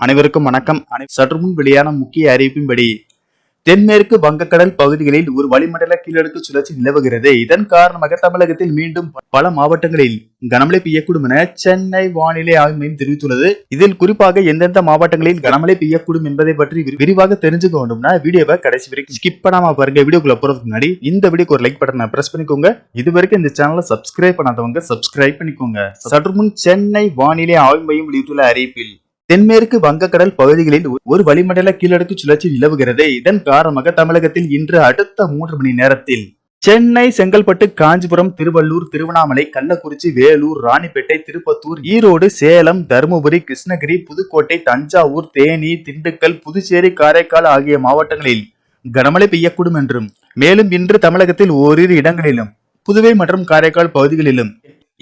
அனைவருக்கும் வணக்கம். அனை- சற்று முன் வெளியான முக்கிய அறிவிப்பின்படி தென்மேற்கு வங்கக்கடல் பகுதிகளில் ஒரு வளிமண்டல கீழடுக்கு சுழற்சி நிலவுகிறது. இதன் காரணமாக தமிழகத்தில் மீண்டும் பல மாவட்டங்களில் கனமழை பெய்யக்கூடும் என சென்னை வானிலை ஆய்வு மையம் தெரிவித்துள்ளது. இதில் குறிப்பாக எந்தெந்த மாவட்டங்களில் கனமழை பெய்யக்கூடும் என்பதை பற்றி விரி- விரிவாக தெரிஞ்சுக்க வேண்டும்னா வீடியோவை கடைசி வரைக்கும் ஸ்கிப் பண்ணாம பாருங்க. வீடியோக்குள்ள போறதுக்கு முன்னாடி இந்த வீடியோக்கு ஒரு லைக் பட்டனை பிரஸ் பண்ணிக்கோங்க. இது வரைக்கும் இந்த சேனலை சப்ஸ்கிரைப் பண்ணாதவங்க சப்ஸ்கிரைப் பண்ணிக்கோங்க. சற்று முன் சென்னை வானிலை ஆய்வு மையம் வெளியிட்டுள்ள அறிவிப்பில் தென்மேற்கு வங்கக்கடல் பகுதிகளில் ஒரு வளிமண்டல கீழடுக்கு சுழற்சி நிலவுகிறது. இதன் காரணமாக தமிழகத்தில் இன்று அடுத்த மூன்று மணி நேரத்தில் சென்னை செங்கல்பட்டு காஞ்சிபுரம் திருவள்ளூர் திருவண்ணாமலை கள்ளக்குறிச்சி வேலூர் ராணிப்பேட்டை திருப்பத்தூர் ஈரோடு சேலம் தருமபுரி கிருஷ்ணகிரி புதுக்கோட்டை தஞ்சாவூர் தேனி திண்டுக்கல் புதுச்சேரி காரைக்கால் ஆகிய மாவட்டங்களில் கனமழை பெய்யக்கூடும் என்றும் மேலும் இன்று தமிழகத்தில் ஓரிரு இடங்களிலும் புதுவை மற்றும் காரைக்கால் பகுதிகளிலும்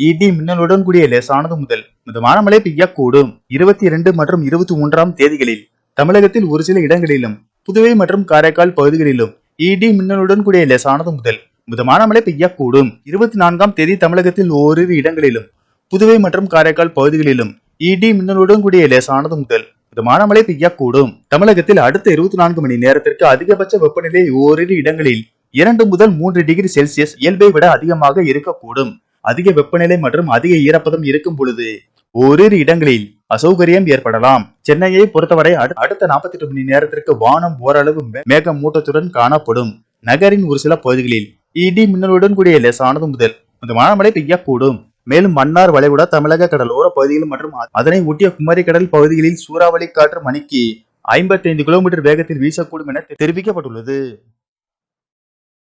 இடி மின்னலுடன் கூடிய லேசானது முதல் மிதமான மழை பெய்யக்கூடும். இருபத்தி இரண்டு மற்றும் இருபத்தி மூன்றாம் தேதிகளில் தமிழகத்தில் ஒரு சில இடங்களிலும் புதுவை மற்றும் காரைக்கால் பகுதிகளிலும் இடி மின்னலுடன் கூடிய லேசானது முதல் மிதமான மழை பெய்யக்கூடும். இருபத்தி நான்காம் தேதி தமிழகத்தில் ஓரிரு இடங்களிலும் புதுவை மற்றும் காரைக்கால் பகுதிகளிலும் இடி மின்னலுடன் கூடிய லேசானது முதல் மிதமான மழை பெய்யக்கூடும். தமிழகத்தில் அடுத்த இருபத்தி நான்கு மணி நேரத்திற்கு அதிகபட்ச வெப்பநிலை ஓரிரு இடங்களில் இரண்டு முதல் மூன்று டிகிரி செல்சியஸ் இயல்பை விட அதிகமாக இருக்கக்கூடும். அதிக வெப்பநிலை மற்றும் அதிக ஈரப்பதம் இருக்கும் பொழுது ஓரிரு இடங்களில் அசௌகரியம் ஏற்படலாம். சென்னையை பொறுத்தவரை அடுத்த நாற்பத்தி எட்டு மணி நேரத்திற்கு வானம் ஓரளவு மே- மேகமூட்டத்துடன் காணப்படும். நகரின் ஒரு சில பகுதிகளில் இடி மின்னலுடன் கூடிய லேசானது முதல் மிதமான மழை பெய்யக்கூடும். மேலும் மன்னார் வளைகுடா தமிழக கடலோர பகுதிகள் மற்றும் அதனை ஒட்டிய குமரி கடல் பகுதிகளில் சூறாவளி காற்று மணிக்கு ஐம்பத்தி ஐந்து கிலோமீட்டர் வேகத்தில் வீசக்கூடும் என தெரிவிக்கப்பட்டுள்ளது.